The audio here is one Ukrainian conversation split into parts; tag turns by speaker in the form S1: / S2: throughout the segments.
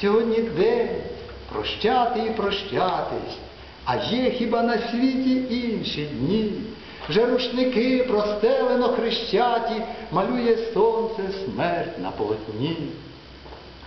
S1: Сьогодні день прощати і прощатись, а є хіба на світі інші дні. Вже рушники простелено хрещаті, малює сонце смерть на полотні.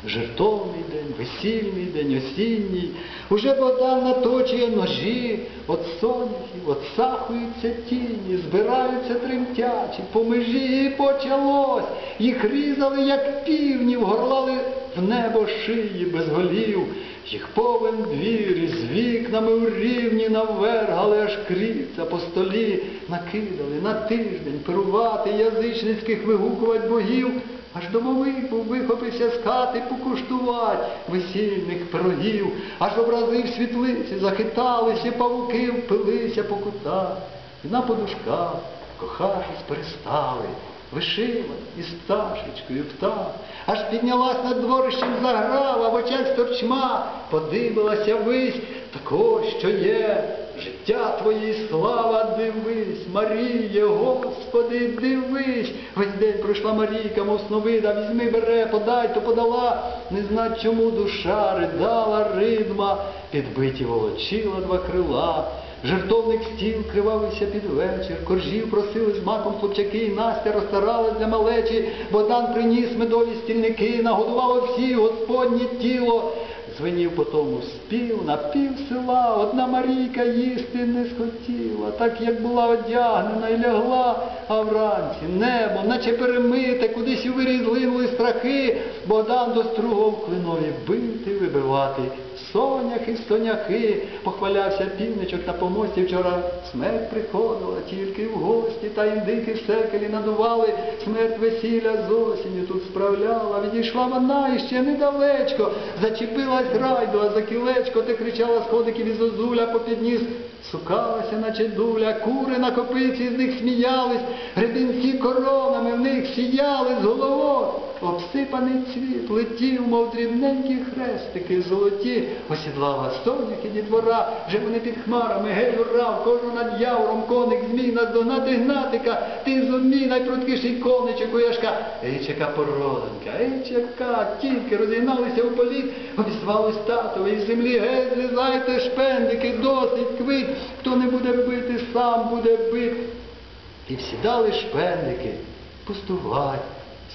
S1: Жертовний день, весільний день, осінній, уже Богдан наточує ножі, от соняхів, от сахуються тіні, збираються тремтячі, по межі і почалось, їх різали, як півнів, горлали в небо шиї без голів, їх повен двір із вікнами у рівні навергали, аж кріться по столі, накидали на тиждень перувати язичницьких вигукувать богів, Аж домовик був вихопився з хати покуштувати весільних пирогів, аж образи в світлиці захиталися, павуки впилися по кутах, і на подушках, кохавшись, перестали, вишивані із пташечкою птах, аж піднялась над дворищем заграва, в очах сторчма, подивилася вись, також, що є. Життя твоє і слава, дивись, Маріє, Господи, дивись. Весь день пройшла Марійка, мов сновида, візьми, бере, подай, то подала. Не зна, чому душа ридала ридма, підбиті волочила два крила. Жертовник стіл кривавився під вечір, коржів просили з маком хлопчаки, і Настя розстаралась для малечі, Богдан приніс медові стільники, нагодувало всі Господнє тіло. Звенів по тому спів на пів села, одна Марійка їсти не схотіла, так як була одягнена і лягла, а вранці небо, наче перемите, кудись у вирій злинули страхи, Богдан достругав клинові бити, вибивати. Соняхи, соняхи, похвалявся півничок на помості вчора. Смерть приходила тільки в гості, та індики секелі надували. Смерть весілля з осінню тут справляла. Відійшла вона іще недалечко. Зачепилась райду, а за кілечко ти кричала сходиків із озуля попід ніс. Сукалася, наче дуля, кури на копиці з них сміялись, гребінці коронами в них сіяли з головою. Обсипаний цвіт летів, мов дрібненькі хрестики золоті, осідлала соняхи дітвора, вже вони під хмарами, гей, ура, в кожу над яуром, коник змій, наздогнати гнатика, ти зумій, найпруткіший коничок уяшка. Ей, чека породенька, ей, чека, тільки розігналися у політ, обізвались татові з землі, гей, злізайте шпендики, досить квит, хто не буде бити, сам буде бит. І всідали шпендики, пустувать,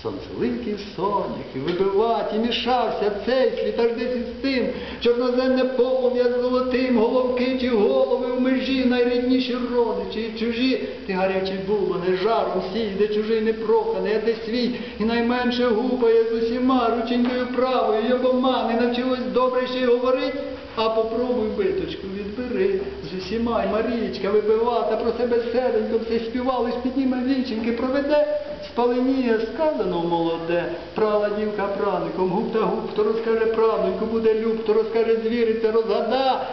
S1: сонцеликів соняхи, вибивать, і мішався цей світ аж десь із тим, чорноземне полум'я з золотим, головки чи голови в межі, найрідніші родичі і чужі, ти гарячий булоне, жаром сій, де чужий не проханий, а де свій, і найменше гупає з усіма, рученькою правою, й обома, не навчилось добре ще й говорить, а попробуй биточку відбери. З усіма, й Марічка вибивата про себе серенько все співали, ж підніме віченьки, проведе, спаленіє сказано молоде, прала дівка праником, губ та губ, хто розкаже правненько, буде люб, хто розкаже звіриться, розгада,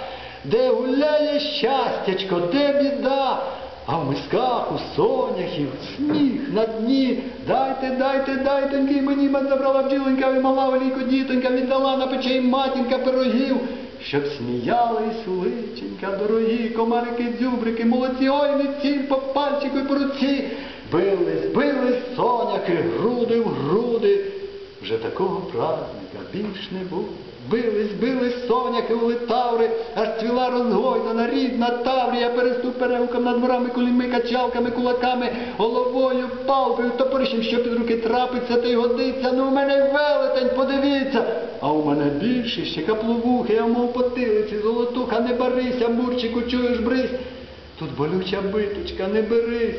S1: де гуляє щастячко, де біда, а в мисках у соняхів сніг на дні. Дайте, дайте, дайте, мені мать забрала бджіленька, вимала велику дітонька, віддала на печей матінка пирогів. Щоб сміялись личенька, дорогі комарики, дзюбрики, молодці, ой, не ціль по пальчику і по руці. Бились, бились соняки, груди в груди. Вже такого праздника більш не буде. Бились, бились соняки у литаври, аж цвіла розгойдана рідна таврія, переступ переуком над дворами, куліми, качалками, кулаками, головою, палкою, топорищем, що під руки трапиться, та й годиться. Ну, у мене велетень, подивіться. А у мене більше ще капловухи, я мов потилиці, золотуха, не барися, мурчику, чуєш брись. Тут болюча биточка, не берись.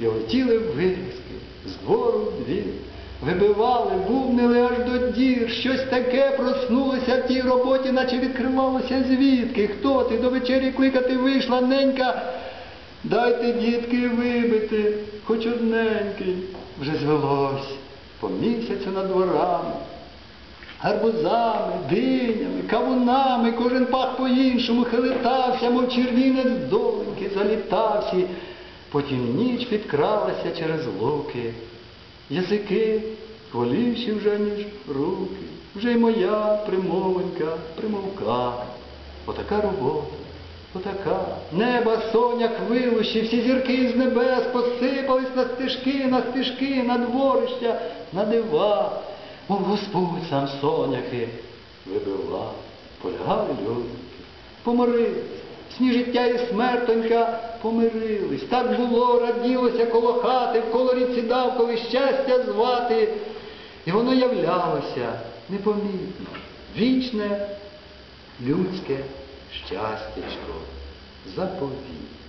S1: І летіли вирізки з двору в двір. Вибивали, бубнили аж до дір, щось таке проснулося в тій роботі, наче відкривалося звідки. Хто ти до вечері кликати вийшла, ненька. Дайте, дітки, вибити, хоч одненький. Вже звелось по місяцю над дворами. Гарбузами, динями, кавунами, кожен пах по-іншому хилитався, мов червінець доленьки, залітався. Потім ніч підкралася через луки. Язики хваліші вже, ніж руки. Вже й моя примовенька примовка. Отака робота, отака. Неба соняк вилущі, всі зірки з небес посипались на стежки, на стежки, на дворища, на дива. Мов Господь сам соняхи вибивав, полягали льодники, помирились. Сні життя і смертонька помирились. Так було, раділося коло хати, в колорі сідав, коли щастя звати. І воно являлося непомітно, вічне людське щастячко, заповіт.